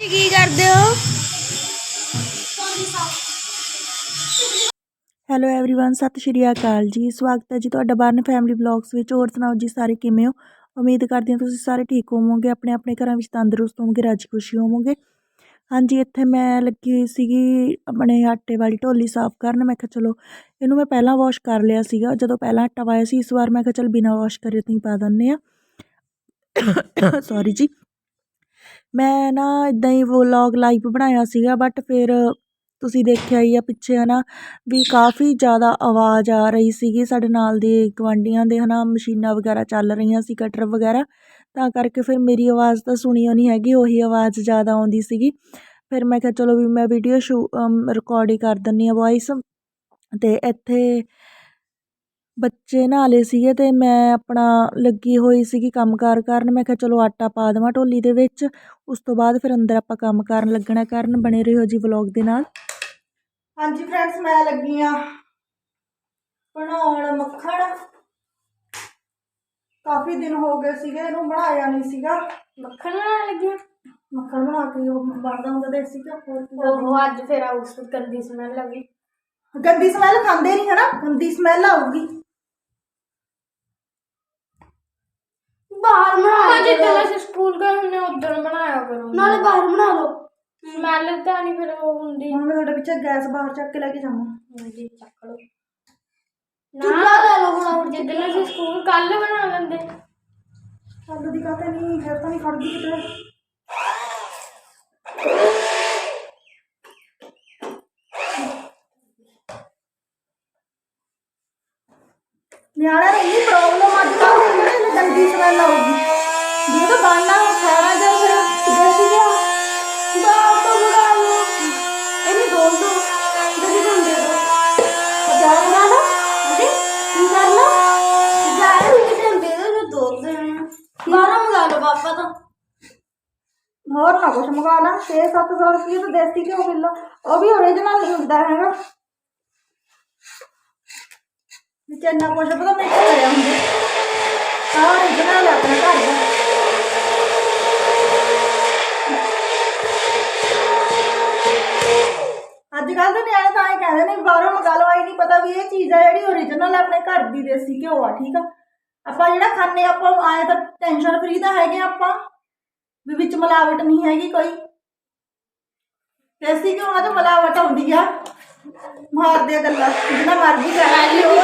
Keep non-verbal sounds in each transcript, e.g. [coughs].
ਤੁਸੀਂ ਕੀ ਕਰਦੇ ਹੋ ਹੈਲੋ एवरीवन ਸਤਿ ਸ਼੍ਰੀ ਅਕਾਲ ਜੀ ਸਵਾਗਤ ਹੈ ਜੀ ਤੁਹਾਡਾ ਬਾਰਨ ਫੈਮਿਲੀ ਬਲੌਗਸ ਵਿੱਚ ਹੋਰ ਸੁਣਾਓ ਜੀ ਸਾਰੇ ਕਿਵੇਂ ਹੋ ਉਮੀਦ ਕਰਦੀ ਹਾਂ ਤੁਸੀਂ ਸਾਰੇ ਠੀਕ ਹੋਵੋਗੇ ਆਪਣੇ ਆਪਣੇ ਘਰਾਂ ਵਿੱਚ ਤੰਦਰੁਸਤ ਹੋਵੋਗੇ ਰਾਜੀ ਖੁਸ਼ੀ ਹੋਵੋਗੇ ਹਾਂਜੀ ਇੱਥੇ ਮੈਂ ਲੱਗੀ ਹੋਈ ਸੀਗੀ ਆਪਣੇ ਆਟੇ ਵਾਲੀ ਢੋਲੀ ਸਾਫ਼ ਕਰਨ ਮੈਂ ਕਿਹਾ ਚਲੋ ਇਹਨੂੰ ਮੈਂ ਪਹਿਲਾਂ ਵਾਸ਼ ਕਰ ਲਿਆ ਸੀਗਾ ਜਦੋਂ ਪਹਿਲਾਂ ਆਟਾ ਪਾਇਆ ਸੀ ਇਸ ਵਾਰ ਮੈਂ ਕਿਹਾ ਚਲ ਬਿਨਾਂ ਵਾਸ਼ ਕਰੇ ਤੁਸੀਂ ਪਾ ਦਿੰਦੇ ਆ [coughs] ਸੌਰੀ ਜੀ ਮੈਂ ਨਾ ਇੱਦਾਂ ਹੀ ਵਲੌਗ ਲਾਈਵ ਬਣਾਇਆ ਸੀਗਾ ਬਟ ਫਿਰ ਤੁਸੀਂ ਦੇਖਿਆ ਹੀ ਆ ਪਿੱਛੇ ਹੈ ਨਾ ਵੀ ਕਾਫੀ ਜ਼ਿਆਦਾ ਆਵਾਜ਼ ਆ ਰਹੀ ਸੀਗੀ ਸਾਡੇ ਨਾਲ ਦੇ ਗੁਆਂਢੀਆਂ ਦੇ ਹੈ ਨਾ ਮਸ਼ੀਨਾਂ ਵਗੈਰਾ ਚੱਲ ਰਹੀਆਂ ਸੀ, ਕਟਰ ਵਗੈਰਾ। ਤਾਂ ਕਰਕੇ ਫਿਰ ਮੇਰੀ ਆਵਾਜ਼ ਤਾਂ ਸੁਣੀ ਸੁਣੀਓ ਨਹੀਂ ਹੈਗੀ, ਉਹੀ ਆਵਾਜ਼ ਜ਼ਿਆਦਾ ਆਉਂਦੀ ਸੀਗੀ। ਫਿਰ ਮੈਂ ਕਿਹਾ ਚਲੋ ਵੀ ਮੈਂ ਵੀਡੀਓ ਸ਼ੂ ਰਿਕਾਰਡ ਹੀ ਕਰ ਦਿੰਦੀ ਹਾਂ ਵੋਇਸ ਅਤੇ ਇੱਥੇ ਬੱਚੇ ਨਹਾ ਲਏ ਸੀਗੇ ਅਤੇ ਮੈਂ ਆਪਣਾ ਲੱਗੀ ਹੋਈ ਸੀਗੀ ਕੰਮਕਾਰ ਕਰਨ ਮੈਂ ਕਿਹਾ ਚਲੋ ਆਟਾ ਪਾ ਦੇਵਾਂ ਢੋਲੀ ਦੇ ਵਿੱਚ। ਉਸ ਤੋਂ ਬਾਅਦ ਫਿਰ ਅੰਦਰ ਆਪਾਂ ਕੰਮ ਕਰਨ ਲੱਗਣਾ ਕਰਨ ਬਣੇ ਰਹੋ ਜੀ ਵਲੌਗ ਦੇ ਨਾਲ। ਹਾਂਜੀ ਫਰੈਂਡਸ ਮੈਂ ਲੱਗੀ ਆ ਬਣਾਉਣ ਮੱਖਣ। ਕਾਫੀ ਦਿਨ ਹੋ ਗਏ ਸੀਗੇ ਇਹਨੂੰ ਬਣਾਇਆ ਨਹੀਂ ਸੀਗਾ। ਮੱਖਣ ਬਣਾਉਣ ਲੱਗੀ? ਮੱਖਣ ਬਣਾ ਕੇ ਉਹ ਬਣਦਾ ਹੁੰਦਾ ਦੇਸੀ ਘਿਓ ਹੋਰ ਕੀ? ਉਹ ਅੱਜ ਫਿਰ ਉਸ ਗੰਦੀ ਸਮੈਲ ਲੱਗੀ ਗੰਦੀ ਸਮੈਲ ਖਾਂਦੇ ਨਹੀਂ ਹਨਾ ਗੰਦੀ ਸਮੈਲ ਆਊਗੀ। ਬਾਹਰ ਬਣਾ ਜਿੱਦਾਂ ਅਸੀਂ ਸਕੂਲ ਗਏ ਹੁੰਦੇ ਉਦੋਂ ਬਣਾਇਆ ਕਰੋ। ਨਾਲੇ ਬਾਹਰ ਬਣਾ ਲਓ। ਸਮੈਲ ਤਾਂ ਨਹੀਂ ਫਿਰ ਉਹ ਹੁੰਦੀ। ਹੁਣ ਮੈਂ ਤੁਹਾਡੇ ਪਿੱਛੇ ਗੈਸ ਬਾਹਰ ਚੱਕ ਕੇ ਲੈ ਕੇ ਜਾਵਾਂ। ਹਾਂਜੀ ਚੱਕ ਲਓ। ਚੁੱਲਾ ਲੈ ਲਓ ਹੁਣ ਜਿੱਦਾਂ ਅਸੀਂ ਸਕੂਲ ਕੱਲ ਬਣਾ ਲੈਂਦੇ। ਆਲੂ ਦੀ ਕਾਤੇ ਨਹੀਂ ਫਿਰ ਤਾਂ ਨਹੀਂ ਖੜਦੀ ਕਿਤੇ। ਨਿਆਣਾ ਨਹੀਂ ਬਾਹਰੋਂ ਮੰਗਾ ਲਓ ਪਾਪਾ ਤੋਂ ਹੋਰ ਨਾ ਕੁਛ ਮੰਗਾ ਲਾ 6-700 ਰੁਪਏ ਤਾਂ ਦੇਸੀ ਘਿਓ ਕਿਲੋ ਉਹ ਵੀ ਓਰੀਜਨਲ ਨਹੀਂ ਹੁੰਦਾ ਹੈਗਾ ਵਿੱਚ ਇੰਨਾ ਕੁਛ ਪਤਾ ਮੈਂ ਕਰਿਆ ਹੁੰਦਾ ਸਾਰਾ ਓਰੀਜਨਲ ਹੈ ਆਪਣੇ ਘਰ ਦਾ ਅੱਜ ਕੱਲ੍ਹ ਦੇ ਨਿਆਣੇ ਤਾਂ ਇਹ ਕਹਿੰਦੇ ਨੇ ਬਾਹਰੋਂ ਮੰਗਾ ਲਓ ਆਈ ਨਹੀਂ ਪਤਾ ਵੀ ਇਹ ਚੀਜ਼ ਆ ਜਿਹੜੀ ਓਰੀਜਨਲ ਹੈ ਆਪਣੇ ਘਰ ਦੀ ਦੇਸੀ ਘਿਓ ਆ ਠੀਕ ਆ ਆਪਾਂ ਜਿਹੜਾ ਖਾਂਦੇ ਆਪਾਂ ਆਏ ਤਾਂ ਟੈਨਸ਼ਨ ਫਰੀ ਤਾਂ ਹੈਗੇ ਆਪਾਂ ਵੀ ਵਿੱਚ ਮਿਲਾਵਟ ਨਹੀਂ ਹੈਗੀ ਕੋਈ। ਦੇਸੀ ਘਿਓ ਨਾਲ ਤਾਂ ਮਿਲਾਵਟ ਆਉਂਦੀ ਆ? ਮਾਰਦੇ ਆ ਗੱਲਾਂ ਜਿੰਨਾ ਮਰਜ਼ੀ ਕਰ ਲਈ ਉਹ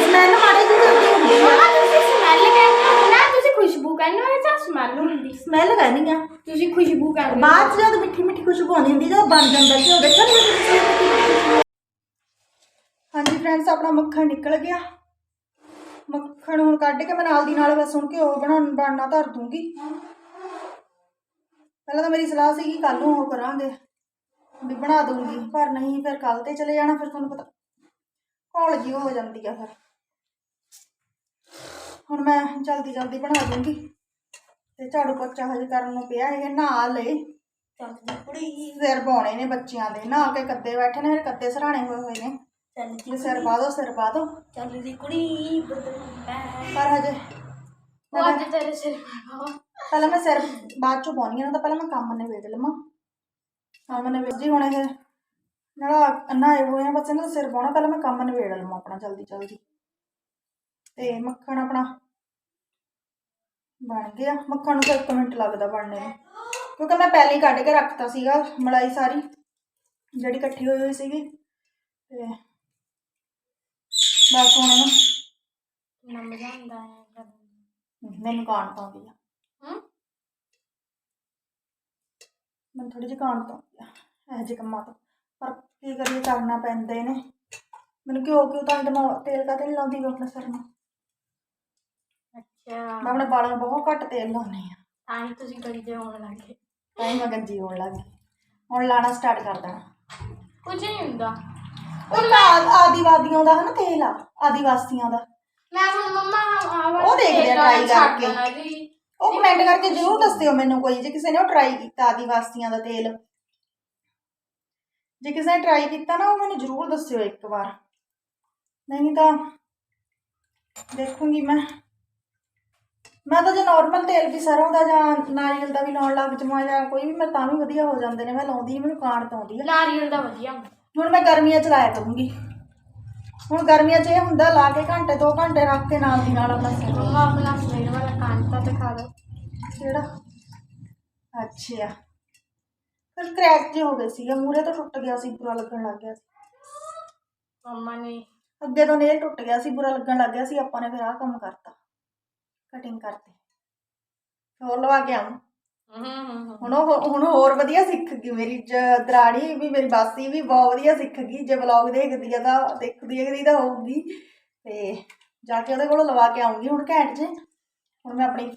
ਸਮੈਲ ਮਾੜੇ ਜਿਹੀ ਕਰਦੀ ਹੁੰਦੀ ਆ। ਮਮਾ ਤੁਸੀਂ ਸਮੈਲ ਕਹਿੰਦੇ ਹੋ ਨਾ ਤੁਸੀਂ ਖੁਸ਼ਬੂ ਕਹਿੰਦੇ ਹੋ ਜਾਂ ਸਮੈਲ ਹੁੰਦੀ? ਸਮੈਲ ਕਹਿੰਦੀ ਆ। ਤੁਸੀਂ ਖੁਸ਼ਬੂ ਕਹਿੰਦੇ ਹੋ। ਬਾਅਦ ਚ ਜਦ ਮਿੱਠੀ ਮਿੱਠੀ ਖੁਸ਼ਬੂ ਆਉਂਦੀ ਹੁੰਦੀ ਜਦੋਂ ਬਣ ਜਾਂਦਾ ਘਿਓ ਦੇਖਿਆ ਨੀ? ਮਿੱਠੀ ਮਿੱਠੀ ਖੁਸ਼ਬੂ? ਹਾਂਜੀ ਫਰੈਂਡਸ ਆਪਣਾ ਮੱਖਣ ਨਿਕਲ ਗਿਆ। ਮੱਖਣ ਹੁਣ ਕੱਢ ਕੇ ਮੈਂ ਨਾਲ ਦੀ ਨਾਲ ਬਸ ਹੁਣ ਘਿਓ ਬਣਾਉਣ ਬਣਨਾ ਧਰ ਦੂੰਗੀ। ਪਹਿਲਾਂ ਤਾਂ ਮੇਰੀ ਸਲਾਹ ਸੀਗੀ ਕੱਲ ਨੂੰ ਉਹ ਕਰਾਂਗੇ। ਵੀ ਬਣਾ ਦੂੰਗੀ, ਪਰ ਨਹੀਂ ਫਿਰ ਕੱਲ ਤੇ ਚਲੇ ਜਾਣਾ, ਫਿਰ ਤੁਹਾਨੂੰ ਪਤਾ ਕੋਲ ਜੀ ਹੋ ਜਾਂਦੀ ਆ ਫਿਰ। ਹੁਣ ਮੈਂ ਜਲਦੀ ਜਲਦੀ ਬਣਾ ਦੂੰਗੀ। ਤੇ ਝਾੜੂ ਪੋਚਾ ਹਜੇ ਕਰਨ ਨੂੰ ਪਿਆ ਇਹ ਨਹਾ ਲਏ ਚੱਲ ਕੁੜੀ ਸਿਰ ਪਾਉਣੇ ਨੇ ਬੱਚਿਆਂ ਦੇ ਨਹਾ ਕੇ ਕੱਦੇ ਬੈਠੇ ਨੇ, ਫਿਰ ਕੱਦੇ ਸਰਾਣੇ ਹੋਏ ਹੋਏ ਨੇ। ਚੱਲ ਸਿਰ ਪਾ ਦੋ ਸਿਰ ਪਾ ਦੋ। ਚੱਲ ਦੀ ਕੁੜੀ ਬਦਲ ਪੈ ਪਰ ਹਜੇ ਉਹ ਅੱਜ ਤੇਰੇ ਸਿਰ ਪਾਵਾ ਪਹਿਲਾਂ ਮੈਂ ਸਿਰ ਬਾਅਦ ਚੋਂ ਪਾਉਣੀ ਆ ਨਾ ਤਾਂ ਪਹਿਲਾਂ ਮੈਂ ਕੰਮ ਨਿਬੇੜ ਲਵਾਂ। ਕੰਮ ਨਿਬੇੜ ਜੀ ਹੁਣ ਇਹ ਨਹਾ ਨਹਾਏ ਹੋਏ ਆ ਬਸ ਇਹਨਾਂ ਦਾ ਸਿਰ ਪਾਉਣਾ ਪਹਿਲਾਂ ਮੈਂ ਕੰਮ ਨਿਬੇੜ ਲਵਾਂ ਆਪਣਾ ਜਲਦੀ ਜਲਦੀ। ਤੇ ਮੱਖਣ ਆਪਣਾ ਬਣ ਗਿਆ। ਮੱਖਣ ਨੂੰ ਤਾਂ ਇੱਕ ਮਿੰਟ ਲੱਗਦਾ ਬਣਨੇ ਨੂੰ। ਕਿਉਂਕਿ ਮੈਂ ਪਹਿਲੇ ਹੀ ਕੱਢ ਕੇ ਰੱਖਤਾ ਸੀਗਾ ਮਲਾਈ ਸਾਰੀ ਜਿਹੜੀ ਇਕੱਠੀ ਹੋਈ ਹੋਈ ਸੀਗੀ। ਤੇ ਬਸ ਹੁਣ ਇਹਨੂੰ ਨਾ ਮਜ਼ਾ ਆਉਂਦਾ ਹੈ ਮੈਨੂੰ ਕਾਣ ਪਾਉਂਦੀ ਆ। ਹੂੰ? ਮੈਨੂੰ ਥੋੜੀ ਜਿਹੀ ਕਾਣ ਪਾਉਂਦੀ ਆ ਇਹੋ ਜਿਹੇ ਕੰਮਾਂ ਤੋਂ। ਪਰ ਕੀ ਕਰੀਏ ਕਰਨਾ ਪੈਂਦੇ ਨੇ ਮੈਨੂੰ ਕਿਉਂ ਕਿਉਂ ਤਾਂ ਦਿਮਾਗ ਤੇਲ ਕਾ ਨਹੀਂ ਲਾਉਂਦੀ ਆਪਣੇ ਸਿਰ ਨੂੰ। ਅੱਛਾ। ਮੈਂ ਆਪਣੇ ਵਾਲਾਂ ਨੂੰ ਬਹੁਤ ਘੱਟ ਤੇਲ ਲਾਉਂਦੀ ਆ। ਤਾਂ ਹੀ ਤੁਸੀਂ ਗੰਦੇ ਹੋਣ ਲੱਗੇ ਤਾਂ ਹੀ ਮੈਂ ਗੰਜੀ ਹੋਣ ਲੱਗ ਹੁਣ ਲਾਣਾ ਸਟਾਰਟ ਕਰ ਦੇਣਾ। ਕੁਝ ਨਹੀਂ ਹੁੰਦਾ। ਉਹ ਤਾਂ ਆਦੀਵਾਦੀਆਂ ਦਾ ਹੈ ਨਾ ਤੇਲ ਆ ਆਦੀਵਾਸੀਆਂ ਦਾ। ਮੈਂ ਹੁਣ ਮੰਮਾ ਆਵਾ ਉਹ ਦੇਖਦੇ ਆ try ਕਰਕੇ। ਉਹ ਕਮੈਂਟ ਕਰਕੇ ਜ਼ਰੂਰ ਦੱਸਿਓ ਮੈਨੂੰ ਕੋਈ ਜੇ ਕਿਸੇ ਨੇ ਉਹ ਟਰਾਈ ਕੀਤਾ ਆਦੀਵਾਸੀਆਂ ਦਾ ਤੇਲ। ਜੇ ਕਿਸੇ ਨੇ ਟਰਾਈ ਕੀਤਾ ਨਾ ਉਹ ਮੈਨੂੰ ਜ਼ਰੂਰ ਦੱਸਿਓ ਇੱਕ ਵਾਰ। ਨਹੀਂ ਤਾਂ ਦੇਖੂੰਗੀ ਮੈਂ। ਮੈਂ ਤਾਂ ਜੇ ਨਾਰਮਲ ਤੇਲ ਵੀ ਸਰੋਂ ਦਾ ਜਾਂ ਨਾਰੀਅਲ ਦਾ ਵੀ ਲਾਉਣ ਲੱਗ ਜਾਵਾਂ ਜਾਂ ਕੋਈ ਵੀ ਮੈਂ ਤਾਂ ਵੀ ਵਧੀਆ ਹੋ ਜਾਂਦੇ ਨੇ। ਮੈਂ ਲਾਉਂਦੀ ਮੈਨੂੰ ਕਾਣ ਤਾਂ ਆਉਂਦੀ ਆ। ਨਾਰੀਅਲ ਦਾ ਵਧੀਆ ਹੁੰਦਾ। ਹੁਣ ਮੈਂ ਗਰਮੀਆਂ ਚ ਲਾਇਆ ਕਰੂੰਗੀ। ਹੁਣ ਗਰਮੀਆਂ ਚ ਇਹ ਹੁੰਦਾ ਲਾ ਕੇ ਘੰਟੇ ਦੋ ਘੰਟੇ ਰੱਖ ਕੇ ਨਾਲ ਦੀ ਨਾਲ ਆਪਣਾ ਸਿਰ। ਮੰਮਾ ਆਪਣਾ ਸਵੇਰ ਵਾਲਾ ਕਾਂਟਾ ਤੇ ਖਾ ਲਓ ਕਿਹੜਾ? ਅੱਛਾ ਫਿਰ ਕ੍ਰੈਕ ਜੇ ਹੋ ਗਏ ਸੀਗੇ ਮੂਰੇ ਤੋਂ ਟੁੱਟ ਗਿਆ ਸੀ ਬੁਰਾ ਲੱਗਣ ਲੱਗ ਗਿਆ ਸੀ। ਮੰਮਾ ਨੇ ਅੱਗੇ ਤੋਂ ਨੇਲ ਟੁੱਟ ਗਿਆ ਸੀ ਬੁਰਾ ਲੱਗਣ ਲੱਗ ਗਿਆ ਸੀ ਆਪਾਂ ਨੇ ਫਿਰ ਆਹ ਕੰਮ ਕਰਤਾ। ਕਟਿੰਗ ਕਰਤੀ। ਹੋਰ ਲਵਾ ਕੇ ਆਉਂ ਹੂੰ ਹੂੰ ਹੁਣ ਉਹ ਹੁਣ ਹੋਰ ਵਧੀਆ ਸਿੱਖ ਗਈ ਮੇਰੀ ਜ- ਦਰਾਣੀ ਵੀ ਮੇਰੀ ਬਾਸੀ ਵੀ ਬਹੁਤ ਵਧੀਆ ਸਿੱਖ ਗਈ ਜੇ ਵਲੌਗ ਦੇਖਦੀ ਆ ਤਾਂ ਦੇਖਦੀ ਹੈ ਤਾਂ ਹੋਊਗੀ। ਤੇ ਜਾ ਕੇ ਉਹਦੇ ਕੋਲੋਂ ਲਵਾ ਕੇ ਆਉਂਗੀ ਹੁਣ ਘੈਂਟ ਜੇ। ਹੁਣ ਮੈਂ ਆਪਣੀ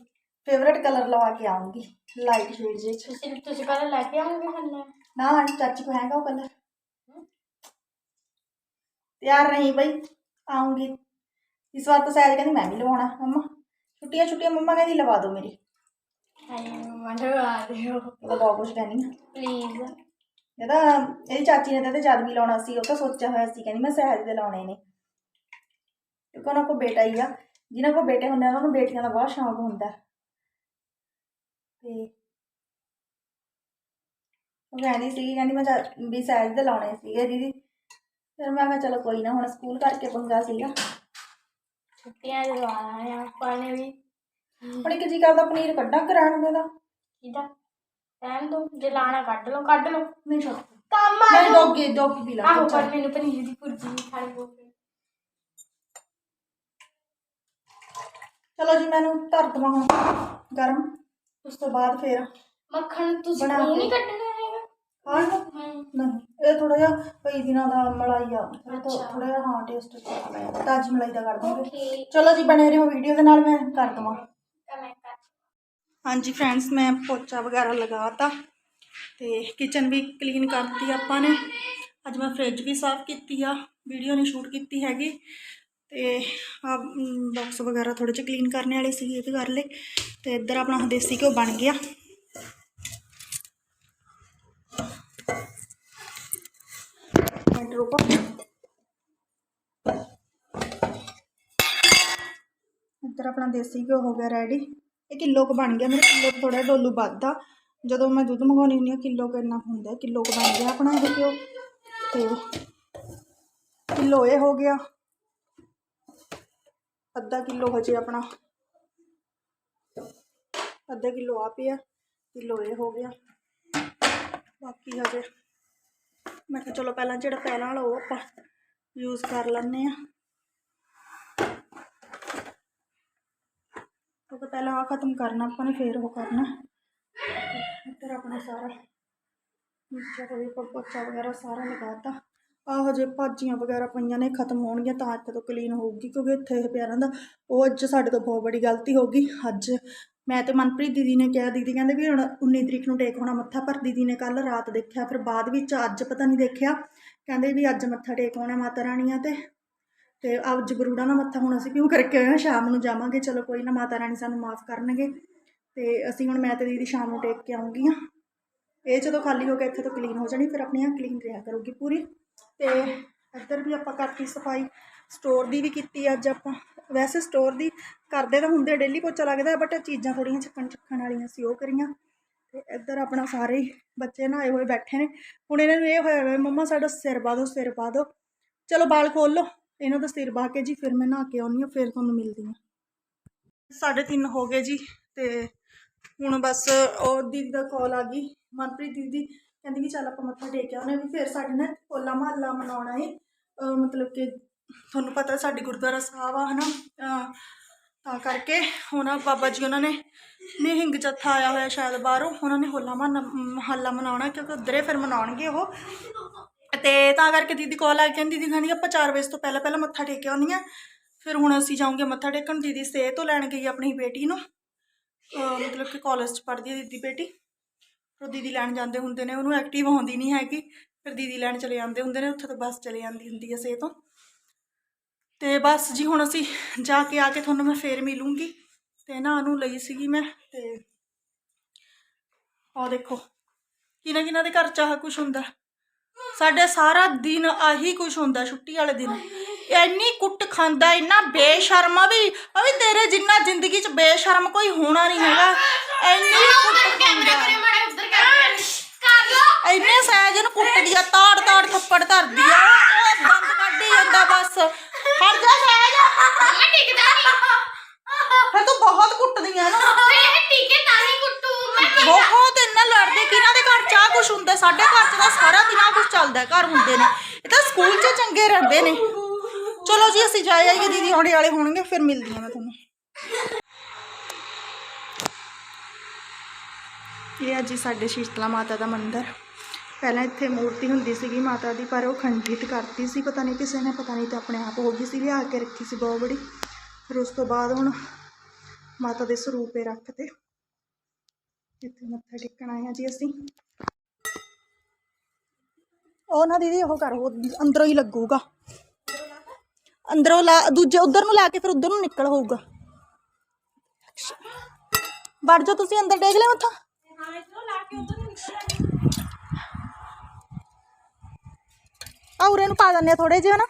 ਫੇਵਰਟ ਕਲਰ ਲਵਾ ਕੇ ਆਉਂਗੀ ਲਾਈਟ ਸ਼ੇਡ ਜੇ। ਚ ਤੁਸੀਂ ਤੁਸੀਂ ਕੱਲ ਲੈ ਕੇ ਆਓਗੇ ਹੰਨੇ ਨਾ ਚਾਚੀ ਕੋ ਹੈਗਾ ਉਹ ਕਲਰ ਤਿਆਰ ਨਹੀਂ ਬਈ ਆਉਂਗੀ ਇਸ ਵਾਰ ਤਾਂ ਸੈਲ ਕਹਿੰਦੀ ਮੈਂ ਵੀ ਲਵਾਉਣਾ ਮੰਮਾ। ਛੁੱਟੀਆਂ ਛੁੱਟੀਆਂ ਮੰਮਾ ਕਹਿੰਦੀ ਲਵਾ ਦਿਓ ਮੇਰੀ। ਹਾਏ ਮੰਮਾ ਲਵਾ ਦਿਓ ਉਹਦਾ ਬਹੁਤ ਕੁਝ ਕਹਿੰਦੀ ਆ। ਪਲੀਜ਼ ਇਹਦਾ ਇਹਦੀ ਚਾਚੀ ਨੇ ਤਾਂ ਇਹਦੇ ਜਦ ਵੀ ਲਾਉਣਾ ਸੀ ਉਹ ਤਾਂ ਸੋਚਿਆ ਹੋਇਆ ਸੀ ਕਹਿੰਦੀ ਮੈਂ ਸਹਿਜ ਦੇ ਲਾਉਣੇ ਨੇ। ਕਿਉਂਕਿ ਉਹਨਾਂ ਕੋਲ ਬੇਟਾ ਹੀ ਆ। ਜਿਨ੍ਹਾਂ ਕੋਲ ਬੇਟੇ ਹੁੰਦੇ ਆ ਉਹਨਾਂ ਨੂੰ ਬੇਟੀਆਂ ਦਾ ਬਹੁਤ ਸ਼ੌਂਕ ਹੁੰਦਾ। ਹੈ। ਤੇ ਉਹ ਕਹਿੰਦੀ ਸੀ ਕਹਿੰਦੀ ਮੈਂ ਜਦ- ਵੀ ਸਹਿਜ ਦੇ ਲਾਉਣੇ ਸੀਗੇ ਦੀਦੀ। ਫਿਰ ਮੈਂ ਕਿਹਾ ਚਲੋ ਕੋਈ ਨਾ ਹੁਣ ਸਕੂਲ ਕਰਕੇ ਪੰਗਾ ਸੀਗਾ। ਛੁੱਟੀਆਂ ਜਦੋਂ ਆਣਾ ਹੈ ਆਪਾਂ ਨੇ ਵੀ ਹੁਣ ਇੱਕ ਜੀ ਕਰਦਾ ਪਨੀਰ ਕੱਢਾਂ ਕਰਾਣ ਦੇ ਦਾ ਕਿਦਾ ਰਹਿਣ ਦੋ ਜੇ ਲਾਣਾ ਕੱਢ ਲਓ ਕੱਢ ਲਓ। ਨਹੀਂ ਛੋੜ ਕੰਮ ਆ ਮੈਂ ਡੋਗੀ ਡੋਗੀ ਵੀ ਲਾ ਆਹੋ ਪਰ ਮੈਨੂੰ ਪਨੀਰ ਦੀ ਭੁਰਜੀ ਨਹੀਂ ਖਾਣੀ ਪਊਗੀ ਚਲੋ ਜੀ ਮੈਨੂੰ ਧਰ ਦਵਾਂ ਹੁਣ ਗਰਮ। ਉਸ ਤੋਂ ਬਾਅਦ ਫਿਰ ਮੱਖਣ ਤੁਸੀਂ ਬਣਾ ਕੇ। ਨਹੀਂ ਕੱਢਣਾ ਹੈਗਾ? ਹਾਂ ਹੂੰ। ਨਹੀਂ ਇਹ ਥੋੜਾ ਜਿਹਾ ਕਈ ਦਿਨਾਂ ਦਾ ਮਲਾਈ ਆ। ਅੱਛਾ। ਥੋੜਾ ਜਿਹਾ ਹਾਂ ਟੇਸਟ ਤਾਜੀ ਮਲਾਈ ਦਾ ਕਰ ਦਾਂਗੇ ਚਲੋ ਜੀ ਬਣੇ ਰਹੋ ਵੀਡੀਓ ਦੇ ਨਾਲ ਮੈਂ ਕਰ ਦਵਾਂ। ਹਾਂਜੀ ਫਰੈਂਡਸ ਮੈਂ ਪੋਚਾ ਵਗੈਰਾ ਲਗਾਤਾ ਤੇ ਕਿਚਨ ਵੀ ਕਲੀਨ ਕਰਤੀ ਆਪਾਂ ਨੇ ਅੱਜ ਮੈਂ ਫ੍ਰਿਜ ਵੀ ਸਾਫ਼ ਕੀਤੀ ਆ ਵੀਡੀਓ ਨਹੀਂ ਸ਼ੂਟ ਕੀਤੀ ਹੈਗੀ ਤੇ ਆ ਬਾਕਸ ਵਗੈਰਾ ਥੋੜੇ ਜਿਹੇ ਕਲੀਨ ਕਰਨੇ ਵਾਲੇ ਸੀ ਇਹ ਵੀ ਕਰ ਲਏ ਤੇ ਇੱਧਰ ਆਪਣਾ ਦੇਸੀ ਘਿਓ ਬਣ ਗਿਆ ਮਿੰਟ ਰੁਕੋ ਇੱਧਰ ਆਪਣਾ ਦੇਸੀ ਘਿਓ ਹੋ ਗਿਆ ਰੈਡੀ ਇਹ ਕਿਲੋ ਕੁ ਬਣ ਗਿਆ ਮੇਰੇ ਕਿਲੋ ਤੋਂ ਥੋੜਾ ਡੋਲੂ ਵੱਧਦਾ। ਜਦੋਂ ਮੈਂ ਦੁੱਧ ਮੰਗਾਉਣੀ ਹੁੰਦੀ ਆ ਕਿਲੋ ਕੁ ਇੰਨਾ ਹੁੰਦਾ ਹੈ, ਕਿਲੋ ਕੁ ਬਣ ਗਿਆ ਆਪਣਾ ਇਹ ਘਿਓ ਤੇ ਕਿਲੋ ਇਹ ਹੋ ਗਿਆ। ਅੱਧਾ ਕਿਲੋ ਹਜੇ ਆਪਣਾ। ਅੱਧਾ ਕਿਲੋ ਆ ਪਿਆ ਕਿਲੋ ਇਹ ਹੋ ਗਿਆ। ਬਾਕੀ ਹਜੇ ਮੈਂ ਕਿਹਾ ਚਲੋ ਪਹਿਲਾਂ ਜਿਹੜਾ ਪਹਿਲਾਂ ਵਾਲਾ ਉਹ ਆਪਾਂ ਯੂਜ਼ ਕਰ ਲੈਂਦੇ ਆ ਕਿਉਂਕਿ ਪਹਿਲਾਂ ਆ ਖਤਮ ਕਰਨਾ, ਆਪਾਂ ਨੇ ਫੇਰ ਉਹ ਕਰਨਾ। ਇੱਧਰ ਆਪਣਾ ਸਾਰਾ ਨੀਚੇ ਵੀ ਪੋਚਾ ਵਗੈਰਾ ਸਾਰਾ ਲਗਾਤਾ। ਆ ਹਜੇ ਭਾਜੀਆਂ ਵਗੈਰਾ ਪਈਆਂ ਨੇ, ਖਤਮ ਹੋਣਗੀਆਂ ਤਾਂ ਇੱਥੇ ਤੋਂ ਕਲੀਨ ਹੋਊਗੀ, ਕਿਉਂਕਿ ਇੱਥੇ ਇਹ ਪਿਆ ਰਹਿੰਦਾ ਉਹ ਅੱਜ ਸਾਡੇ ਤੋਂ ਬਹੁਤ ਬੜੀ ਗਲਤੀ ਹੋ ਗਈ। ਅੱਜ ਮੈਂ ਤੇ ਮਨਪ੍ਰੀਤ ਦੀਦੀ ਨੇ ਕਿਹਾ, ਦੀਦੀ ਕਹਿੰਦੇ ਵੀ ਹੁਣ 19 ਤਰੀਕ ਨੂੰ ਟੇਕ ਹੋਣਾ ਮੱਥਾ, ਪਰ ਦੀਦੀ ਨੇ ਕੱਲ ਰਾਤ ਦੇਖਿਆ, ਫਿਰ ਬਾਅਦ ਵਿੱਚ ਅੱਜ ਪਤਾ ਨਹੀਂ ਦੇਖਿਆ। ਕਹਿੰਦੇ ਵੀ ਅੱਜ ਮੱਥਾ ਟੇਕ ਹੋਣਾ ਮਾਤਾ ਰਾਣੀਆਂ ਤੇ। ਤੇ ਅੱਜ ਬਰੂੜਾ ਦਾ ਮੱਥਾ ਹੁਣ ਅਸੀਂ ਕਿਉਂ ਕਰਕੇ ਆਏ ਹਾਂ? ਸ਼ਾਮ ਨੂੰ ਜਾਵਾਂਗੇ। ਚਲੋ ਕੋਈ ਨਾ, ਮਾਤਾ ਰਾਣੀ ਸਾਨੂੰ ਮਾਫ ਕਰਨਗੇ। ਤੇ ਅਸੀਂ ਹੁਣ ਮੈਂ ਤੇ ਦੀਦੀ ਸ਼ਾਮ ਨੂੰ ਟੇਕ ਕੇ ਆਉਂਗੀਆਂ ਇਹ ਜਦੋਂ ਖਾਲੀ ਹੋ ਕੇ ਇੱਥੇ ਤੋਂ ਕਲੀਨ ਹੋ ਜਾਣੀ, ਫਿਰ ਆਪਣੀਆਂ ਕਲੀਨ ਰਿਹਾ ਕਰੂਗੀ ਪੂਰੀ। ਤੇ ਇੱਧਰ ਵੀ ਆਪਾਂ ਕਰਤੀ ਸਫ਼ਾਈ ਸਟੋਰ ਦੀ ਵੀ ਕੀਤੀ ਅੱਜ ਆਪਾਂ। ਵੈਸੇ ਸਟੋਰ ਦੀ ਕਰਦੇ ਤਾਂ ਹੁੰਦੇ ਡੇਲੀ ਪੋਚਾ ਲੱਗਦਾ ਬਟ ਚੀਜ਼ਾਂ ਥੋੜੀਆਂ ਚੱਕਣ ਚੱਕਣ ਵਾਲੀਆਂ ਸੀ, ਉਹ ਕਰੀਆਂ। ਤੇ ਇੱਧਰ ਆਪਣਾ ਸਾਰੇ ਹੀ ਬੱਚੇ ਨਹਾਏ ਹੋਏ ਬੈਠੇ ਨੇ। ਹੁਣ ਇਹਨਾਂ ਨੂੰ ਇਹ ਹੋਇਆ ਹੋਇਆ ਮੰਮਾ ਸਾਡਾ ਸਿਰ ਪਾ ਦਿਓ ਸਿਰ ਪਾ ਦਿਓ ਚਲੋ ਬਾਲ ਖੋਲ ਲਓ। ਇਹਨਾਂ ਦਾ ਸਿਰ ਬਾਹ ਕੇ ਜੀ, ਫਿਰ ਮੈਂ ਨਹਾ ਕੇ ਆਉਂਦੀ ਹਾਂ, ਫਿਰ ਤੁਹਾਨੂੰ ਮਿਲਦੀ ਹਾਂ। ਸਾਢੇ ਤਿੰਨ ਹੋ ਗਏ ਜੀ ਤੇ ਹੁਣ ਬਸ ਉਹ ਦੀਦੀ ਦਾ ਕਾਲ ਆ ਗਈ, ਮਨਪ੍ਰੀਤ ਦੀਦੀ ਕਹਿੰਦੀ ਵੀ ਚੱਲ ਆਪਾਂ ਮੱਥਾ ਟੇਕ ਆਉਣੇ ਵੀ ਫਿਰ ਸਾਡੇ ਨਾਲ ਹੋਲਾ ਮਹੱਲਾ ਮਨਾਉਣਾ ਏ। ਮਤਲਬ ਕਿ ਤੁਹਾਨੂੰ ਪਤਾ ਸਾਡੇ ਗੁਰਦੁਆਰਾ ਸਾਹਿਬ ਆ, ਹਨਾ? ਅਹ ਤਾਂ ਕਰਕੇ ਹੁਣ ਬਾਬਾ ਜੀ ਉਹਨਾਂ ਨੇ ਨਿਹੰਗ ਜੱਥਾ ਆਇਆ ਹੋਇਆ ਸ਼ਾਇਦ ਬਾਹਰੋਂ, ਉਹਨਾਂ ਨੇ ਹੋਲਾ ਮਹੱਲਾ ਮਹੱਲਾ ਮਨਾਉਣਾ, ਕਿਉਂਕਿ ਉਧਰੇ ਫਿਰ ਮਨਾਉਣਗੇ ਉਹ। ਤੇ ਤਾਂ ਕਰਕੇ ਦੀਦੀ ਕੋਲ ਆ ਕੇ ਕਹਿੰਦੀ ਦੀਦੀ ਕਹਿੰਦੀ ਆਪਾਂ 4 ਵਜੇ ਤੋਂ ਪਹਿਲਾਂ ਪਹਿਲਾਂ ਮੱਥਾ ਟੇਕ ਆਉਂਦੀਆਂ ਫਿਰ ਹੁਣ ਅਸੀਂ ਜਾਵਾਂਗੇ ਮੱਥਾ ਟੇਕਣ, ਦੀਦੀ ਸੇ ਤੋਂ ਲੈਣ ਗਈ ਆਪਣੀ ਬੇਟੀ ਨੂੰ। ਮਤਲਬ ਕਿ ਕਾਲਜ 'ਚ ਪੜ੍ਹਦੀ ਹੈ ਦੀਦੀ ਬੇਟੀ। ਉਹ ਦੀਦੀ ਲੈਣ ਜਾਂਦੇ ਹੁੰਦੇ ਨੇ, ਉਹਨੂੰ ਐਕਟਿਵ ਆਉਂਦੀ ਨਹੀਂ ਹੈਗੀ। ਫਿਰ ਦੀਦੀ ਲੈਣ ਚਲੇ ਜਾਂਦੇ ਹੁੰਦੇ ਨੇ, ਉੱਥੇ ਤੋਂ ਬੱਸ ਚਲੇ ਜਾਂਦੀ ਹੁੰਦੀ ਹੈ ਸੇ ਤੋਂ। ਤੇ ਬਸ ਜੀ ਹੁਣ ਅਸੀਂ ਜਾ ਕੇ ਆ ਕੇ ਤੁਹਾਨੂੰ ਮੈਂ ਫੇਰ ਮਿਲੂੰਗੀ। ਤੇ ਨਾ ਉਹਨੂੰ ਲਈ ਸੀਗੀ ਮੈਂ, ਤੇ ਆਹ ਦੇਖੋ, ਕਿਹਨਾਂ ਕਿਹਨਾਂ ਦੇ ਘਰ ਚ ਆਹ ਕੁਝ ਹੁੰਦਾ। ਸਾਡੇ ਸਾਰਾ ਦਿਨ ਆਹੀ ਕੁਝ ਹੁੰਦਾ ਛੁੱਟੀ ਵਾਲੇ ਦਿਨ। ਇੰਨੀ ਕੁੱਟ ਖਾਂਦਾ ਇੰਨਾ ਬੇਸ਼ਰਮ ਵੀ ਵੀ ਤੇਰੇ ਜਿੰਨਾ ਜ਼ਿੰਦਗੀ 'ਚ ਬੇਸ਼ਰਮ ਕੋਈ ਹੋਣਾ ਨਹੀਂ ਹੈਗਾ। ਇੰਨੀ ਕੁੱਟ ਖਾਂਦਾ। ਇੰਨੇ ਸਹਿਜ ਨੂੰ ਕੁੱਟਦੀ ਆ ਤਾੜ ਤਾੜ ਥੱਪੜ ਧਰਦੀ ਆ। ਉਹ ਦੰਦ ਕੱਢੀ ਜਾਂਦਾ ਬਸ। ਹਟ ਜਾ ਸਹਿਜ। ਫਿਰ ਤੂੰ ਬਹੁਤ ਕੁੱਟਦੀ ਆ ਨਾ। ਬਹੁਤ ਇੰਨਾ ਲੜਦੇ ਕਿਹਨਾਂ ਦੇ ਘਰ ਚਾਹ ਕੁਛ ਹੁੰਦਾ? ਸਾਡੇ ਘਰ ਚ ਤਾਂ ਸਾਰਾ ਦਿਨ ਆ ਕੁਛ ਚੱਲਦਾ ਹੈ, ਘਰ ਹੁੰਦੇ ਨੇ ਇਹ ਤਾਂ ਸਕੂਲ 'ਚ ਚੰਗੇ ਰਹਿੰਦੇ ਨੇ ਚਲੋ ਜੀ ਅਸੀਂ ਜਾ ਆਈਏ ਦੀਦੀ ਆਉਣੇ ਵਾਲੇ ਹੋਣਗੇ ਫਿਰ ਮਿਲਦੀ ਹਾਂ ਮੈਂ ਤੁਹਾਨੂੰ ਇਹ ਆ ਜੀ ਸਾਡੇ ਸ਼ੀਤਲਾ ਮਾਤਾ ਦਾ ਮੰਦਿਰ ਪਹਿਲਾਂ ਇੱਥੇ ਮੂਰਤੀ ਹੁੰਦੀ ਸੀਗੀ ਮਾਤਾ ਦੀ ਪਰ ਉਹ ਖੰਡਿਤ ਕਰਤੀ ਸੀ ਪਤਾ ਨਹੀਂ ਕਿਸੇ ਨੇ ਪਤਾ ਨਹੀਂ ਤੇ ਆਪਣੇ ਆਪ ਹੋ ਗਈ ਸੀ ਲਿਆ ਕੇ ਰੱਖੀ ਸੀ ਬਹੁਤ ਬੜੀ ਫਿਰ ਉਸ ਤੋਂ ਬਾਅਦ ਹੁਣ ਮਾਤਾ ਦੇ ਸਰੂਪੇ ਰੱਖਤੇ ਇੱਥੇ ਮੱਥਾ ਟੇਕਣ ਆਏ ਆ ਜੀ ਅਸੀਂ ਉਹ ਨਾ ਦੀਦੀ, ਉਹ ਕਰੋ ਅੰਦਰੋਂ ਹੀ ਲੱਗੂਗਾ। ਅੰਦਰੋਂ ਲਾ, ਦੂਜੇ ਉਧਰ ਨੂੰ ਲਾ ਕੇ ਫਿਰ ਉਧਰ ਨੂੰ ਨਿਕਲ ਹੋਊਗਾ। ਵੜ ਜਾਓ ਤੁਸੀਂ ਅੰਦਰ ਟੇਕ ਲਿਆ ਮੱਥਾ ਆ ਉਰੇ ਨੂੰ ਪਾ ਦਿੰਦੇ ਆ ਥੋੜੇ ਜਿਹਾ ਨਾ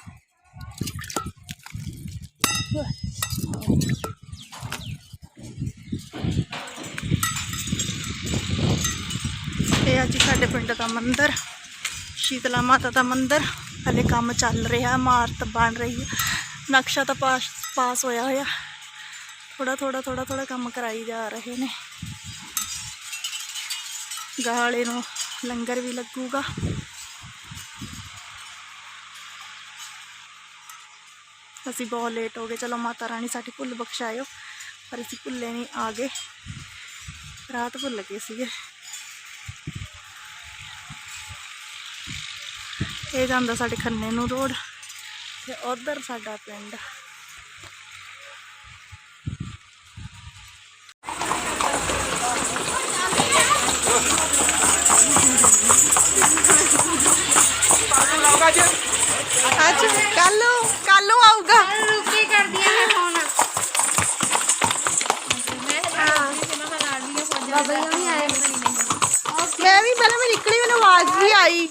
ਇਹ ਆ ਜੀ ਸਾਡੇ ਪਿੰਡ ਦਾ ਮੰਦਿਰ। ਸ਼ੀਤਲਾ ਮਾਤਾ ਦਾ ਮੰਦਿਰ। ਹਲੇ ਕੰਮ ਚੱਲ ਰਿਹਾ, ਇਮਾਰਤ ਬਣ ਰਹੀ ਹੈ। ਨਕਸ਼ਾ ਤਾਂ ਪਾਸ ਪਾਸ ਹੋਇਆ ਹੋਇਆ। ਥੋੜਾ ਥੋੜਾ ਥੋੜਾ ਥੋੜਾ ਕੰਮ ਕਰਾਈ ਜਾ ਰਹੇ ਨੇ। ਗਾਲੇ ਨੂੰ ਲੰਗਰ ਵੀ ਲੱਗੂਗਾ। ਅਸੀਂ ਬਹੁਤ ਲੇਟ ਹੋ ਗਏ। ਚਲੋ ਮਾਤਾ ਰਾਣੀ ਸਾਡੀ ਭੁੱਲ ਬਖਸ਼ਾਇਓ। ਪਰ ਅਸੀਂ ਭੁੱਲੇ ਨਹੀਂ, ਆ ਗਏ। ਰਾਤ ਭੁੱਲ ਗਏ ਸੀਗੇ। ਇਹ ਜਾਂਦਾ ਸਾਡੇ ਖੰਨੇ ਨੂੰ ਰੋਡ ਤੇ ਉਧਰ ਸਾਡਾ ਪਿੰਡ। ਅੱਜ ਕੱਲ ਆਊਗਾ। ਰੁਕੀ ਮੈਂ ਵੀ ਪਹਿਲਾਂ ਮੈਂ ਨਿਕਲੀ ਮੈਨੂੰ ਆਵਾਜ਼ ਵੀ ਆਈ।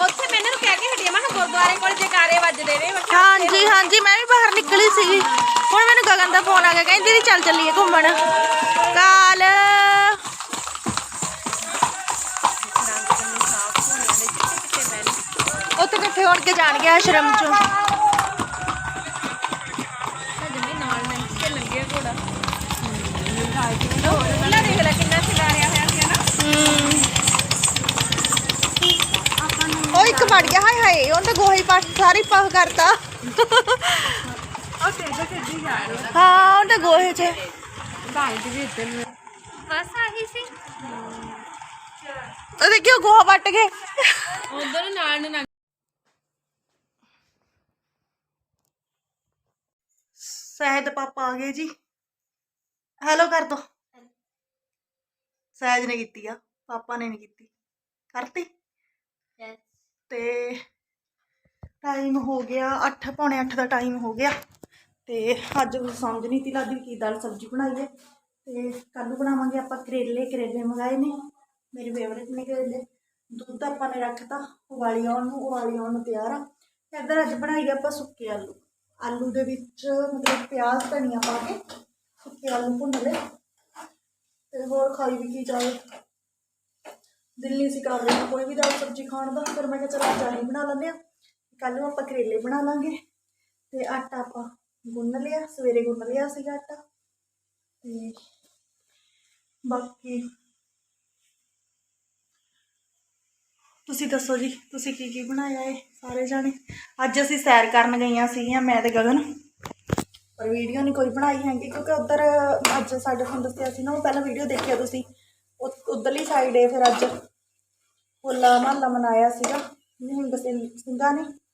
ਉੱਥੇ ਮੈਂ ਇਹਨਾਂ ਨੂੰ ਕਹਿ ਕੇ ਹਟੀ ਮੈਂ ਕਿਹਾ ਗੁਰਦੁਆਰੇ ਕੋਲ ਜਕਾਰੇ ਵੱਜਦੇ ਨੇ ਮੈਂ ਕਿਹਾ ਹਾਂਜੀ ਹਾਂਜੀ ਮੈਂ ਵੀ ਬਾਹਰ ਨਿਕਲੀ ਸੀਗੀ। ਹੁਣ ਮੈਨੂੰ ਗਗਨ ਦਾ ਫੋਨ ਆ ਗਿਆ ਕਹਿੰਦੀ ਦੀਦੀ ਚੱਲ ਚੱਲੀਏ ਘੁੰਮਣ। ਕਾਲ। ਉੱਥੇ ਇਕੱਠੇ ਹੋਣ ਕੇ ਜਾਣਗੇ ਆਸ਼ਰਮ ਚੋਂ? ਹਾਏ ਉਹਨੇ ਗੋਹੀ ਪਾ ਸਾਰੀ ਪਾਹ ਕਰਤਾ। ਉਹ ਤੇ ਤੇ ਜੀ ਜਾ ਰਿਹਾ ਹਾਂ ਉਹਨੇ ਗੋਹੇ 'ਚ। ਬਾਈਕ ਵੀ ਇੱਧਰ ਨੂੰ ਬਸ ਆਹੀ ਸੀ। ਉਹ ਦੇਖਿਓ ਗੋਹਾ ਵੱਟ ਗਏ ਉਧਰ ਨਾਲ ਨੂੰ ਸਹਿਜ ਦੇ ਪਾਪਾ ਆ ਗਏ ਜੀ। ਹੈਲੋ ਕਰ ਦੋ। ਸਹਿਜ ਨੇ ਕੀਤੀ ਆ ਪਾਪਾ ਨੇ ਨਹੀਂ ਕੀਤੀ। ਕਰਤੀ? ਤੇ ਟਾਈਮ ਹੋ ਗਿਆ 8 ਪੌਣੇ 8 ਦਾ ਟਾਈਮ ਹੋ ਗਿਆ। ਤੇ ਅੱਜ ਸਮਝ ਨਹੀਂ ਤੀ ਲੱਗਦੀ ਕੀ ਦਾਲ ਸਬਜ਼ੀ ਬਣਾਈਏ ਤੇ ਕੱਲ ਨੂੰ ਬਣਾਵਾਂਗੇ ਆਪਾਂ ਕਰੇਲੇ ਕਰੇਲੇ ਮੰਗਾਏ ਨੇ, ਮੇਰੇ ਫੇਵਰੇਟ ਨੇ ਕਰੇਲੇ। ਦੁੱਧ ਆਪਾਂ ਨੇ ਰੱਖਤਾ, ਉਬਾਲੀ ਆਉਣ ਨੂੰ, ਉਬਾਲੀ ਆਉਣ ਨੂੰ ਤਿਆਰ ਆ। ਇੱਧਰ ਅੱਜ ਬਣਾਈਏ ਆਪਾਂ ਸੁੱਕੇ ਆਲੂ। ਆਲੂ ਦੇ ਵਿੱਚ ਮਤਲਬ ਪਿਆਜ਼, ਧਨੀਆ ਪਾ ਕੇ ਸੁੱਕੇ ਆਲੂ ਭੁੰਨ ਲਏ। ਤੇ ਹੋਰ ਖਾਈ ਵੀ ਕੀ ਜਾਵੇ ਦਿਲ ਨਹੀਂ ਸੀ ਕਰ ਰਿਹਾ ਕੋਈ ਵੀ ਦਾਲ ਸਬਜ਼ੀ ਖਾਣ ਦਾ, ਫਿਰ ਮੈਂ ਕਿਹਾ ਚਲ ਅੱਜ ਆਹੀ ਬਣਾ ਲੈਂਦੇ ਆ ਕੱਲ ਨੂੰ ਆਪਾਂ ਕਰੇਲੇ ਬਣਾ ਲਾਂਗੇ ਤੇ ਆਟਾ ਆਪਾਂ ਗੁੰਨ ਲਿਆ, ਸਵੇਰੇ ਗੁੰਨ ਲਿਆ ਸੀਗਾ ਆਟਾ ਤੇ ਬਾਕੀ ਤੁਸੀਂ ਦੱਸੋ ਜੀ, ਤੁਸੀਂ ਕੀ ਕੀ ਬਣਾਇਆ ਏ ਸਾਰੇ ਜਾਣੇ? ਅੱਜ ਅਸੀਂ ਸੈਰ ਕਰਨ ਗਈਆਂ ਸੀਗੀਆਂ, ਮੈਂ ਤੇ ਗਗਨ। ਪਰ ਵੀਡੀਓ ਨਹੀਂ ਕੋਈ ਬਣਾਈ ਹੈਗੀ, ਕਿਉਂਕਿ ਉੱਧਰ ਅੱਜ ਸਾਡੇ ਹੁਣ ਦੱਸਿਆ ਸੀ ਨਾ, ਉਹ ਪਹਿਲਾਂ ਵੀਡੀਓ ਦੇਖਿਆ ਤੁਸੀਂ। ਉ- ਉੱਧਰਲੀ ਸਾਈਡ ਏ ਫਿਰ ਅੱਜ। ਹੋਲਾ ਮਹੱਲਾ ਮਨਾਇਆ ਸੀਗਾ ਨਿਹੰਗ ਸਿੰਘ ਸਿੰਘਾਂ ਨੇ।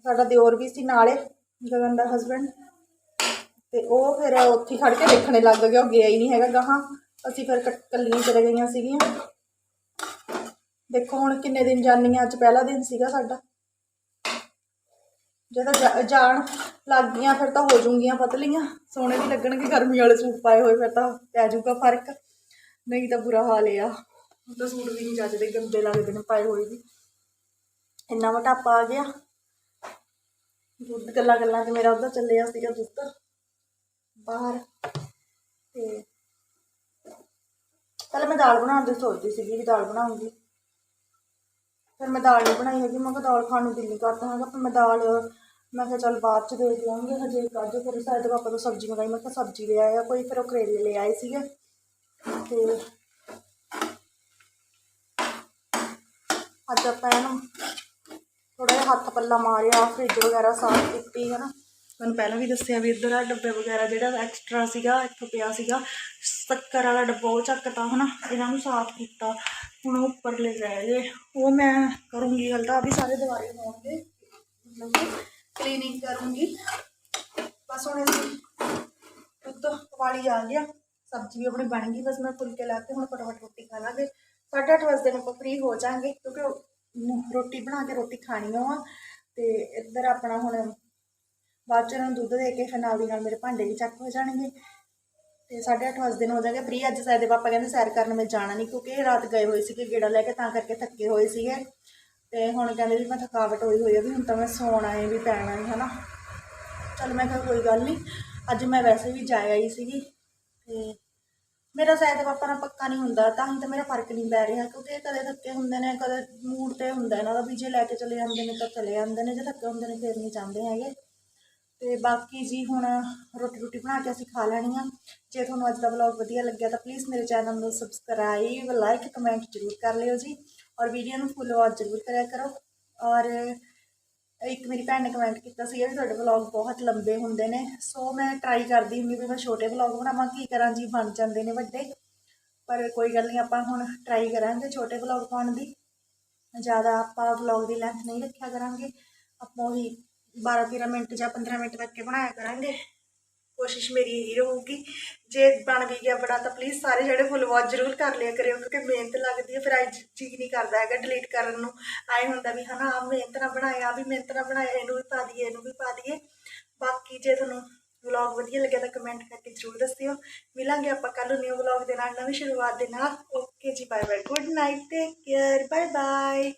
ਸਾਡਾ ਦਿਓਰ ਵੀ ਸੀ ਨਾਲੇ ਗਗਨ ਦਾ ਹਸਬੰਡ ਤੇ ਉਹ ਫਿਰ ਉੱਥੇ ਖੜ ਕੇ ਦੇਖਣੇ ਲੱਗ ਗਿਆ, ਉਹ ਗਿਆ ਹੀ ਨਹੀਂ ਹੈਗਾ ਗਾਹਾਂ। ਅਸੀਂ ਫਿਰ ਕ- ਕੱਲੀਆਂ ਚਲੇ ਗਈਆਂ ਸੀਗੀਆਂ। ਦੇਖੋ ਹੁਣ ਕਿੰਨੇ ਦਿਨ ਜਾਣੀਆਂ ਅੱਜ ਪਹਿਲਾ ਦਿਨ ਸੀਗਾ ਸਾਡਾ। ਜਦੋਂ ਜਾ- ਜਾਣ ਲੱਗ ਗਈਆਂ ਫਿਰ ਤਾਂ ਹੋ ਜੂਗੀਆਂ ਪਤਲੀਆਂ। ਸੋਹਣੇ ਵੀ ਲੱਗਣਗੇ, ਗਰਮੀ ਵਾਲੇ ਸੂਟ ਪਾਏ ਹੋਏ, ਫਿਰ ਤਾਂ ਪੈ ਜਾਊਗਾ ਫ਼ਰਕ। ਨਹੀਂ ਤਾਂ ਬੁਰਾ ਹਾਲ ਆ। ਉਹ ਤਾਂ ਸੂਟ ਵੀ ਨਹੀਂ ਚੱਜਦੇ, ਗੰਦੇ ਲੱਗਦੇ ਨੇ ਪਾਏ ਹੋਏ ਵੀ। ਇੰਨਾ ਮੋਟਾਪਾ ਆ ਗਿਆ। ਦੁੱਧ ਗੱਲਾਂ ਗੱਲਾਂ 'ਚ ਮੇਰਾ ਉੱਧਰ ਚੱਲਿਆ ਸੀਗਾ ਦੁੱਧ ਬਾਹਰ ਤੇ ਪਹਿਲਾਂ ਮੈਂ ਦਾਲ ਬਣਾਉਣ ਦੀ ਸੋਚਦੀ ਸੀਗੀ ਵੀ ਦਾਲ ਬਣਾਉਂਗੀ। ਫਿਰ ਮੈਂ ਦਾਲ ਨਹੀਂ ਬਣਾਈ ਹੈਗੀ, ਮੈਂ ਕਿਹਾ ਦਾਲ ਖਾਣ ਨੂੰ ਦਿਲ ਨਹੀਂ ਕਰਦਾ ਹੈਗਾ ਪਰ ਮੈਂ ਦਾਲ ਮੈਂ ਕਿਹਾ ਚੱਲ ਬਾਅਦ ਚ ਦੇਖ ਲਾਂਗੇ ਹਜੇ ਕੱਜ ਫਿਰ ਸਾਡੇ ਪਾਪਾ ਤੋਂ ਸਬਜ਼ੀ ਮੰਗਾਈ, ਮੈਂ ਕਿਹਾ ਸਬਜ਼ੀ ਲੈ ਆਇਆ, ਕੋਈ ਫਿਰ ਉਹ ਕਰੇਲੇ ਲੈ ਆਏ ਸੀਗੇ। ਤੇ ਅੱਜ ਆਪਾਂ ਇਹਨੂੰ ਥੋੜਾ ਜਿਹਾ ਹੱਥ ਪੱਲਾ ਮਾਰਿਆ ਫ੍ਰਿਜ ਵਗੈਰਾ ਸਾਫ਼ ਕੀਤੀ ਹੈ ਨਾ ਮੈਨੂੰ ਪਹਿਲਾਂ ਵੀ ਦੱਸਿਆ ਵੀ ਇੱਧਰ ਆ ਡੱਬੇ ਵਗੈਰਾ ਜਿਹੜਾ ਐਕਸਟਰਾ ਸੀਗਾ, ਇੱਥੋਂ ਪਿਆ ਸੀਗਾ, ਸ਼ੱਕਰ ਵਾਲਾ ਡੱਬਾ ਉਹ ਚੱਕਤਾ, ਹਨਾ। ਇਹਨਾਂ ਨੂੰ ਸਾਫ਼ ਕੀਤਾ, ਹੁਣ ਉਹ ਉੱਪਰਲੇ ਰਹਿ ਗਏ ਉਹ ਮੈਂ ਕਰੂੰਗੀ ਹਲ ਤਾਂ ਵੀ ਸਾਰੇ ਦੁਬਾਰੇ ਹੋਣਗੇ। ਮਤਲਬ ਕਿ ਕਲੀਨਿੰਗ ਕਰੂੰਗੀ। ਬਸ ਹੁਣ ਅਸੀਂ ਦੁੱਧ ਵਾਲੀ ਆ। ਗਿਆ ਸਬਜ਼ੀ ਵੀ ਆਪਣੀ ਬਣ ਗਈ, ਬਸ ਮੈਂ ਫੁਲਕੇ ਲਾ ਕੇ ਹੁਣ ਫਟਾਫਟ ਰੋਟੀ ਖਾ ਲਾਂਗੇ। ਸਾਢੇ ਅੱਠ ਵਜੇ ਨੂੰ ਆਪਾਂ ਫ੍ਰੀ ਹੋ ਜਾਾਂਗੇ, ਕਿਉਂਕਿ ਉਹ ਰੋਟੀ ਬਣਾ ਕੇ ਰੋਟੀ ਖਾਣੀ ਓ ਆ ਤੇ ਇੱਧਰ ਆਪਣਾ ਹੁਣ ਬਾਅਦ ਚ ਇਹਨਾਂ ਦੁੱਧ ਦੇ ਕੇ ਫਿਰ ਨਾਲ ਦੀ ਨਾਲ ਮੇਰੇ ਭਾਂਡੇ ਵੀ ਚੱਕ ਹੋ ਜਾਣਗੇ। ਤੇ ਸਾਢੇ ਅੱਠ ਵਜੇ ਦਿਨ ਹੋ ਜਾਗੇ ਫ੍ਰੀ ਅੱਜ ਸਾਇਦੇ ਪਾਪਾ ਕਹਿੰਦੇ ਸੈਰ ਕਰਨ ਮੈਂ ਜਾਣਾ ਨਹੀਂ ਕਿਉਂਕਿ ਰਾਤ ਗਏ ਹੋਏ ਸੀਗੇ, ਗੇੜਾ ਲੈ ਕੇ ਤਾਂ ਕਰਕੇ ਥੱਕੇ ਹੋਏ ਸੀਗੇ। ਤੇ ਹੁਣ ਕਹਿੰਦੇ ਵੀ ਮੈਂ ਥਕਾਵਟ ਹੋਈ ਹੋਈ ਆ ਵੀ ਹੁਣ ਤਾਂ ਮੈਂ ਸੌਣਾ ਏ ਵੀ ਪੈਣਾ ਹੈ ਹਨਾ। ਚਲ ਮੈਂ ਕਿਹਾ ਕੋਈ ਗੱਲ ਨਹੀਂ ਅੱਜ ਮੈਂ ਵੈਸੇ ਵੀ ਜਾਇਆ ਹੀ ਸੀਗੀ। ਤੇ ਮੇਰਾ ਸ਼ਾਇਦ ਪਾਪਾ ਨਾਲ ਪੱਕਾ ਨਹੀਂ ਹੁੰਦਾ, ਤਾਂ ਹੀ ਤਾਂ ਮੇਰਾ ਫ਼ਰਕ ਨਹੀਂ ਪੈ ਰਿਹਾ, ਕਿਉਂਕਿ ਇਹ ਕਦੇ ਥੱਕੇ ਹੁੰਦੇ ਨੇ, ਕਦੇ ਮੂਡ ਤੇ ਹੁੰਦਾ ਇਹਨਾਂ ਦਾ ਵੀ ਜੇ ਲੈ ਕੇ ਚਲੇ ਜਾਂਦੇ ਨੇ ਤਾਂ ਚਲੇ ਜਾਂਦੇ ਨੇ, ਜੇ ਥੱਕੇ ਹੁੰਦੇ ਨੇ ਫਿਰ ਨਹੀਂ ਜਾਂਦੇ ਹੈਗੇ। ਤੇ ਬਾਕੀ ਜੀ ਹੁਣ ਰੋਟੀ ਰੋਟੀ ਬਣਾ ਕੇ ਅਸੀਂ ਖਾ ਲੈਣੀ ਆ। ਜੇ ਤੁਹਾਨੂੰ ਅੱਜ ਦਾ ਵਲੌਗ ਵਧੀਆ ਲੱਗਿਆ ਤਾਂ ਪਲੀਜ਼ ਮੇਰੇ ਚੈਨਲ ਨੂੰ ਸਬਸਕ੍ਰਾਈਬ ਲਾਈਕ ਕਮੈਂਟ ਜ਼ਰੂਰ ਕਰ ਲਿਓ ਜੀ। ਔਰ ਵੀਡੀਓ ਨੂੰ ਫੁੱਲ ਵਾਚ ਜ਼ਰੂਰ ਕਰਿਆ ਕਰੋ। ਔਰ ਇੱਕ ਮੇਰੀ ਭੈਣ ਨੇ ਕਮੈਂਟ ਕੀਤਾ ਸੀ ਵੀ ਤੁਹਾਡੇ ਵਲੌਗ ਬਹੁਤ ਲੰਬੇ ਹੁੰਦੇ ਨੇ ਸੋ ਮੈਂ ਟਰਾਈ ਕਰਦੀ ਹੁੰਦੀ ਵੀ ਮੈਂ ਛੋਟੇ ਵਲੌਗ ਬਣਾਵਾਂ, ਕੀ ਕਰਾਂ ਜੀ, ਬਣ ਜਾਂਦੇ ਨੇ ਵੱਡੇ, ਪਰ ਕੋਈ ਗੱਲ ਨਹੀਂ, ਆਪਾਂ ਹੁਣ ਟਰਾਈ ਕਰਾਂਗੇ ਛੋਟੇ ਵਲੌਗ ਪਾਉਣ ਦੀ, ਜ਼ਿਆਦਾ ਆਪਾਂ ਵਲੌਗ ਦੀ ਲੈਂਥ ਨਹੀਂ ਰੱਖਿਆ ਕਰਾਂਗੇ, ਆਪਾਂ ਉਹੀ 12 13 ਮਿੰਟ ਜਾਂ 15 ਮਿੰਟ ਤੱਕ ਕੇ ਬਣਾਇਆ ਕਰਾਂਗੇ ਕੋਸ਼ਿਸ਼ ਮੇਰੀ ਇਹੀ ਰਹੂਗੀ। ਜੇ ਬਣ ਵੀ ਗਿਆ ਬੜਾ ਤਾਂ ਪਲੀਜ਼ ਸਾਰੇ ਜਿਹੜੇ ਫੁੱਲ ਵਾਚ ਜ਼ਰੂਰ ਕਰ ਲਿਆ ਕਰਿਓ, ਕਿਉਂਕਿ ਮਿਹਨਤ ਲੱਗਦੀ ਹੈ, ਫਿਰ ਆਈ ਜੀ ਨਹੀਂ ਕਰਦਾ ਹੈਗਾ ਡਿਲੀਟ ਕਰਨ ਨੂੰ। ਆਏ ਹੁੰਦਾ ਵੀ ਹਨਾ ਆ ਮਿਹਨਤ ਨਾਲ ਬਣਾਇਆ ਆ ਵੀ ਮਿਹਨਤ ਨਾਲ ਬਣਾਇਆ, ਇਹਨੂੰ ਵੀ ਪਾ ਦਈਏ, ਇਹਨੂੰ ਵੀ ਪਾ ਦਈਏ। ਬਾਕੀ ਜੇ ਤੁਹਾਨੂੰ ਵਲੌਗ ਵਧੀਆ ਲੱਗਿਆ ਤਾਂ ਕਮੈਂਟ ਕਰਕੇ ਜ਼ਰੂਰ ਦੱਸਿਓ। ਮਿਲਾਂਗੇ ਆਪਾਂ ਕੱਲ ਨਿਊ ਵਲੌਗ ਦੇ ਨਾਲ, ਨਵੀਂ ਸ਼ੁਰੂਆਤ ਦੇ ਨਾਲ। ਓਕੇ ਜੀ bye bye good night take care bye bye